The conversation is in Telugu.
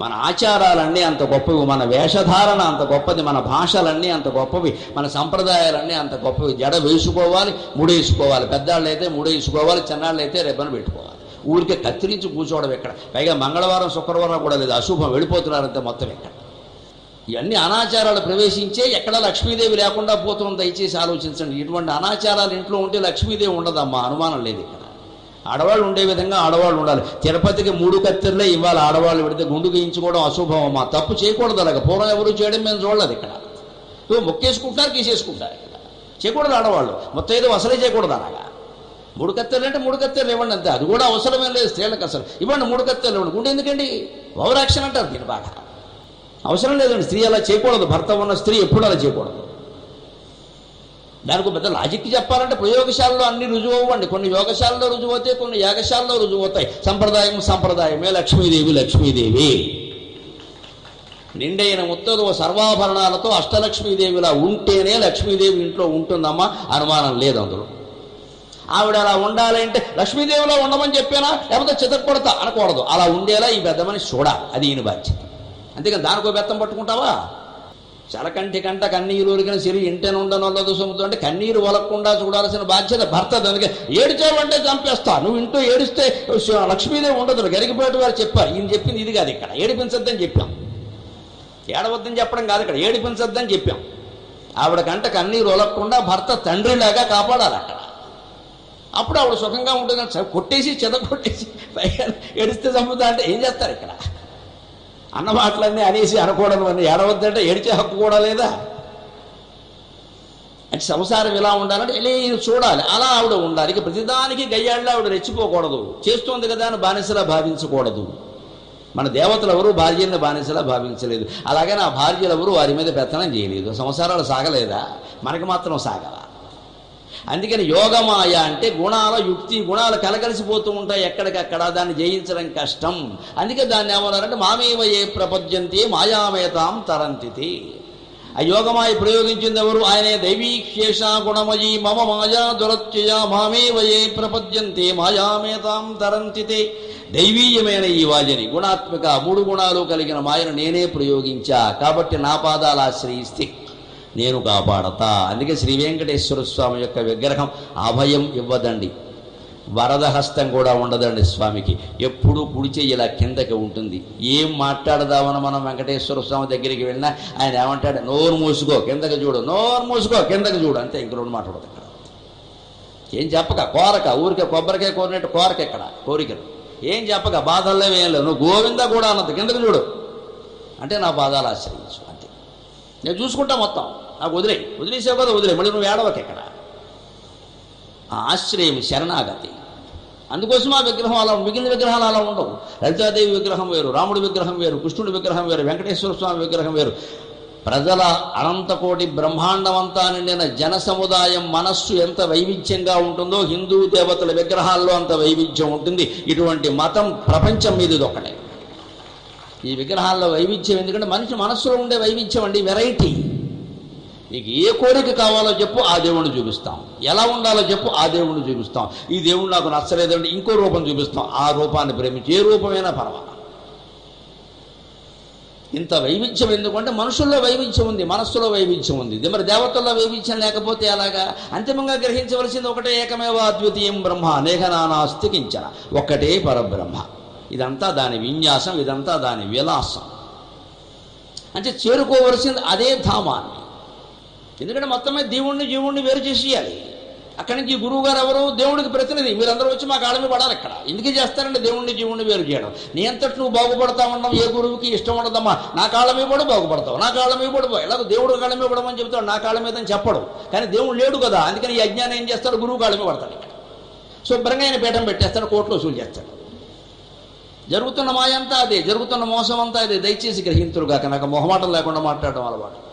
మన ఆచారాలన్నీ అంత గొప్పవి మన వేషధారణ అంత గొప్పది మన భాషలన్నీ అంత గొప్పవి మన సంప్రదాయాలన్నీ అంత గొప్పవి. జడ వేసుకోవాలి ముడేసుకోవాలి పెద్దాళ్ళు అయితే ముడేసుకోవాలి చిన్నాళ్ళు అయితే రెబ్బను పెట్టుకోవాలి. ఊరికే కత్తిరించి కూర్చోవడం ఎక్కడ? పైగా మంగళవారం శుక్రవారం కూడా లేదు. అశుభం వెళ్ళిపోతున్నారంతే మొత్తం ఎక్కడ? ఇవన్నీ అనాచారాలు ప్రవేశించే ఎక్కడ లక్ష్మీదేవి లేకుండా పోతుంది దయచేసి ఆలోచించండి. ఇటువంటి అనాచారాలు ఇంట్లో ఉంటే లక్ష్మీదేవి ఉండదమ్మా అనుమానం లేదు ఇక్కడ. ఆడవాళ్ళు ఉండే విధంగా ఆడవాళ్ళు ఉండాలి. తిరుపతికి మూడు కత్తెరలే ఇవ్వాలి. ఆడవాళ్ళు పెడితే గుండు గీయించుకోవడం అశుభం మా తప్పు చేయకూడదు అలాగ. పూర్వం ఎవరు చేయడం మేము చూడలేదు ఇక్కడ. ఇవి గీసేసుకుంటారు తీసేసుకుంటారు ఇక్కడ. చేయకూడదు ఆడవాళ్ళు. మొత్తం ఏదో అసలే చేయకూడదు అలాగా. మూడు కత్తెలు అంటే మూడు కత్తెలు ఇవ్వండి అంతే. అది కూడా అవసరమే లేదు స్త్రీలకు అసలు. ఇవ్వండి మూడు కత్తెలు ఇవ్వండి. గుండె ఎందుకండి? ఓవరాక్షన్ అంటారు దీని బాగా. అవసరం లేదండి. స్త్రీ అలా చేయకూడదు. భర్త ఉన్న స్త్రీ ఎప్పుడు అలా చేయకూడదు. దానికి పెద్ద లాజిక్ చెప్పాలంటే ప్రయోగశాలలో అన్ని రుజువు అవ్వండి కొన్ని యోగశాలలో రుజువు అవుతాయి కొన్ని యాగశాలలో రుజువు అవుతాయి సంప్రదాయం సంప్రదాయమే లక్ష్మీదేవి లక్ష్మీదేవి. నిండైన ముత్తలు సర్వాభరణాలతో అష్టలక్ష్మీదేవిలా ఉంటేనే లక్ష్మీదేవి ఇంట్లో ఉంటుందమ్మా అనుమానం లేదు అందులో. ఆవిడ అలా ఉండాలంటే లక్ష్మీదేవిలో ఉండమని చెప్పానా? లేకపోతే చితక్కొడతా అనకూడదు. అలా ఉండేలా ఈ పెద్ద మనిషి చూడాలి. అది ఈయన బాధ్యత. అంతేకాని దానికో బెత్తం పట్టుకుంటావా? చలకంటి కంట కన్నీరు ఉరికిన సిరి ఇంటెన ఉండనొల్లదు సొమ్ముతో అంటే కన్నీరు వలకుండా చూడాల్సిన బాధ్యత భర్త దానికి ఏడిచావంటే చంపేస్తా. నువ్వు ఇంట్లో ఏడిస్తే లక్ష్మీదేవి ఉండదు. గరిగిపోయేట వారు చెప్పారు. ఈయన చెప్పింది ఇది కాదు ఇక్కడ. ఏడిపించద్దని చెప్పాం. ఏడవద్దని చెప్పడం కాదు ఇక్కడ. ఏడిపించద్దని చెప్పాం. ఆవిడ కంట కన్నీరు వలకుండా భర్త తండ్రిలాగా కాపాడాలి అక్కడ. అప్పుడు ఆవిడ సుఖంగా ఉంటుంది చ- కొట్టేసి చెద కొట్టేసి పైగా ఏడిస్తే చంపుతా అంటే ఏం చేస్తారు ఇక్కడ? అన్న మాటలన్నీ అనేసి అనకూడదు అని ఏడవద్దంటే ఏడిచే హక్కు కూడా లేదా? అంటే సంసారం ఇలా ఉండాలంటే ఇలా చూడాలి. అలా ఆవిడ ఉండాలి. ఇక ప్రతిదానికి గయ్యాళ్ళ ఆవిడ రెచ్చిపోకూడదు. చేస్తోంది కదా అని బానిసలా భావించకూడదు. మన దేవతలు ఎవరు భార్యని బానిసలా భావించలేదు. అలాగే నా భార్యలు ఎవరు వారి మీద పెత్తనం చేయలేదు. సంసారాలు సాగలేదా? మనకి మాత్రం సాగలా. అందుకని యోగమాయ అంటే గుణాల యుక్తి గుణాలు కలగలిసిపోతూ ఉంటాయి ఎక్కడికక్కడ. దాన్ని జయించడం కష్టం. అందుకే దాన్ని ఏమన్నారంటే మామేవ ఏ ప్రపద్యంతే మాయామేతాం తరంతితి. ఆ యోగమాయ ప్రయోగించింది ఎవరు? ఆయనే దైవీక్షేష గుణమయీ మమ మాయా దురత్యయ మామేవ ఏ ప్రపద్యంతే మాయామేతాం తరంతితే. దైవీయమైన ఈ వాజని గుణాత్మక మూడు గుణాలు కలిగిన మాయను నేనే ప్రయోగించా. కాబట్టి నా పాదాలు ఆశ్రయిస్తే నేను కాపాడతా. అందుకే శ్రీ వెంకటేశ్వర స్వామి యొక్క విగ్రహం అభయం ఇవ్వదండి. వరదహస్తం కూడా ఉండదండి స్వామికి. ఎప్పుడూ కుడిచే ఇలా కిందకి ఉంటుంది. ఏం మాట్లాడదామని మనం వెంకటేశ్వర స్వామి దగ్గరికి వెళ్ళినా ఆయన ఏమంటాడు నోరు మూసుకో కిందకి చూడు నోరు మూసుకో కిందకి చూడు. అంతే ఇంక రెండు మాట్లాడదు ఇక్కడ ఏం చెప్పక కోరక ఊరికే కొబ్బరికాయ కోరినట్టు కోరక ఇక్కడ కోరికలు. ఏం చెప్పక బాధల్లో ఏం లేవు నువ్వు గోవింద కూడా అన్నది కిందకి చూడు. అంటే నా పాదాలు ఆశ్రయించు అంతే. నేను చూసుకుంటా మొత్తం. నాకు వదిలే. వదిలేసావు కదా వదిలే. మళ్ళీ నువ్వు ఏడవకి ఇక్కడ. ఆశ్రయం శరణాగతి. అందుకోసం ఆ విగ్రహం అలా మిగిలిన విగ్రహాలు అలా ఉండవు. లలితాదేవి విగ్రహం వేరు రాముడి విగ్రహం వేరు కృష్ణుడి విగ్రహం వేరు వెంకటేశ్వర స్వామి విగ్రహం వేరు. ప్రజల అనంతకోటి బ్రహ్మాండమంతా నిండిన జన సముదాయం మనస్సు ఎంత వైవిధ్యంగా ఉంటుందో హిందూ దేవతల విగ్రహాల్లో అంత వైవిధ్యం ఉంటుంది. ఇటువంటి మతం ప్రపంచం మీద ఇది ఒకటే ఈ విగ్రహాల్లో వైవిధ్యం ఎందుకంటే మనిషి మనస్సులో ఉండే వైవిధ్యం అండి వెరైటీ. నీకు ఏ కోరిక కావాలో చెప్పు ఆ దేవుణ్ణి చూపిస్తాం. ఎలా ఉండాలో చెప్పు ఆ దేవుణ్ణి చూపిస్తాం. ఈ దేవుడు నాకు నచ్చలేదంటే ఇంకో రూపం చూపిస్తాం. ఆ రూపాన్ని ప్రేమించి ఏ రూపమైనా పర్వాలేదు. ఇంత వైవిధ్యం ఎందుకంటే మనుషుల్లో వైవిధ్యం ఉంది మనస్సులో వైవిధ్యం ఉంది. ఇది మరి దేవతల్లో వైవిధ్యం లేకపోతే ఎలాగా? అంతిమంగా గ్రహించవలసింది ఒకటే ఏకమేవ అద్వితీయం బ్రహ్మ అనేక నానాస్తి కించన ఒక్కటే పరబ్రహ్మ. ఇదంతా దాని విన్యాసం ఇదంతా దాని విలాసం. అంటే చేరుకోవలసింది అదే ధామాన్ని. ఎందుకంటే మొత్తమే దేవుణ్ణి జీవుణ్ణి వేరు చేసేయాలి. అక్కడి నుంచి గురువు గారు ఎవరు దేవుడికి ప్రతినిధి. మీరందరూ వచ్చి మా కాళ్ళ మీద పడాలి ఇక్కడ ఎందుకే చేస్తారంటే దేవుణ్ణి జీవుణ్ణి వేరు చేయడం. నీ అంతటి నువ్వు బాగుపడతా ఉండడం ఏ గురువుకి ఇష్టం ఉండదమ్మా? నా కాళ్ళ మీద కూడా బాగుపడతావు. నా కాళ్ళ మీద కూడా ఎలాగో దేవుడు కాళ్ళ మీద పడమని చెప్తాడు. నా కాళ్ళ మీద అని చెప్పడు. కానీ దేవుడు లేడు కదా. అందుకని ఈ అజ్ఞానం ఏం చేస్తాడు? గురువు కాళ్ళ మీద పడతాడు ఇక్కడ. శుభ్రంగా ఆయన పీఠం పెట్టేస్తాడు. కోర్టులో వసూలు చేస్తాడు. జరుగుతున్న మాయంతా అదే. జరుగుతున్న మోసం అంతా అదే. దయచేసి గ్రహింతురుగాక. నాకు మొహమాటం లేకుండా మాట్లాడడం అలవాటు.